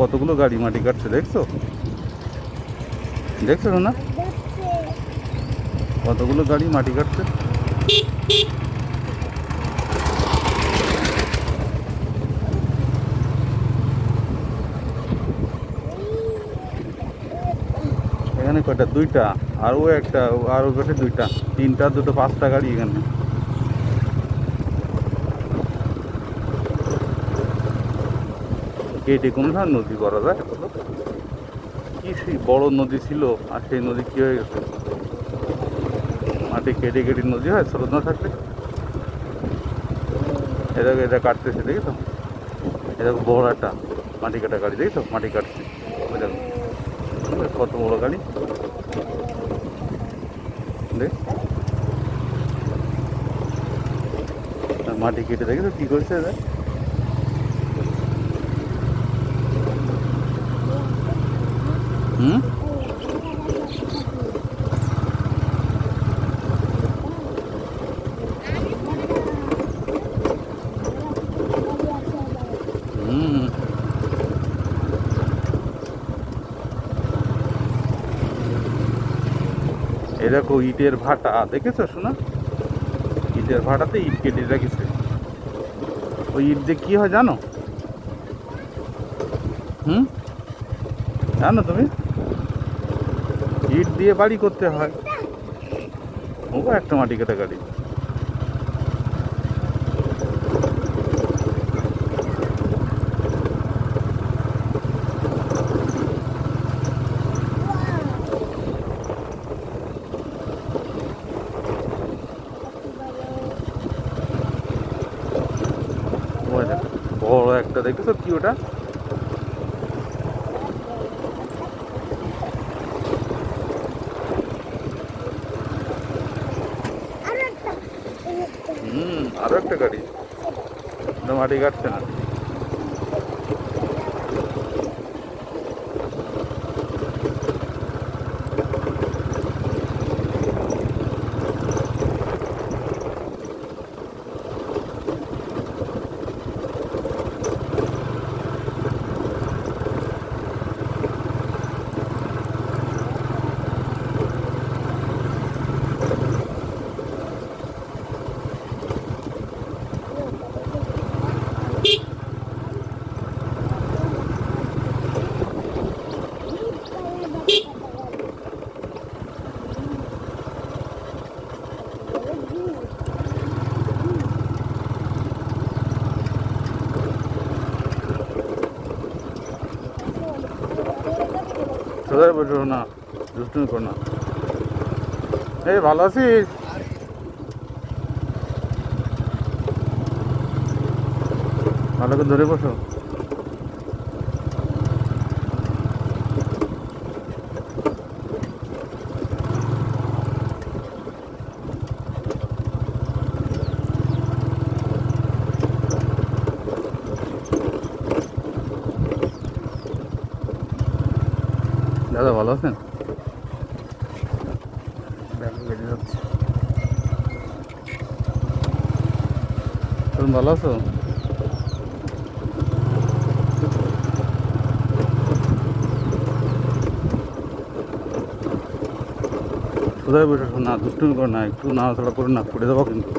কতগুলো গাড়ি, মাটি কাটছে দেখছ? দেখছ না কতগুলো গাড়ি, মাটি কাটছে? এখানে কয়টা? দুইটা। আর ও একটা আর ও কাছে দুইটা। তিনটা, দুটো, পাঁচটা গাড়ি এখানে। কেটে কোনো কোনখান নদী করা যায়? কি সেই বড় নদী ছিল? আর সেই নদী কী হয়ে গেছে? মাটি কেটে কেটে নদী হয় স্রোত না থাকলে এটা এটা কাটতেছে, দেখেছ? এটা বড় একটা মাটি কাটা গাড়ি দেখি তো মাটি কাটছে। দেখো, কত বড় গাড়ি? দেখ। মাটি কেটে দেখি তো কী করছে এটা হুম। দেখো ইটের ভাটা, দেখেছ শোনা ইটের ভাটাতে ইট কেটে রেখেছে। ওই ইট দিয়ে কি হয় জানো? হুম? জানো তুমি? ইট দিয়ে বাড়ি করতে হয়। ও একটা মাটি কাটা গাড়ি। বড় একটা দেখেছ কি ওটা? হুম আরও একটা গাড়ি ওটা মাটি কাটছে না সোজাই বসো না দুষ্টুমি করো না। এই ভালো আছিস? ভালো করে ধরে বসো। দাদা ভালো আছেন? তুমি ভালো আছো? কোথায় বসে না দুষ্টুমি করো না একটু নাড়াচাড়া করে না পড়ে দেবো কিন্তু।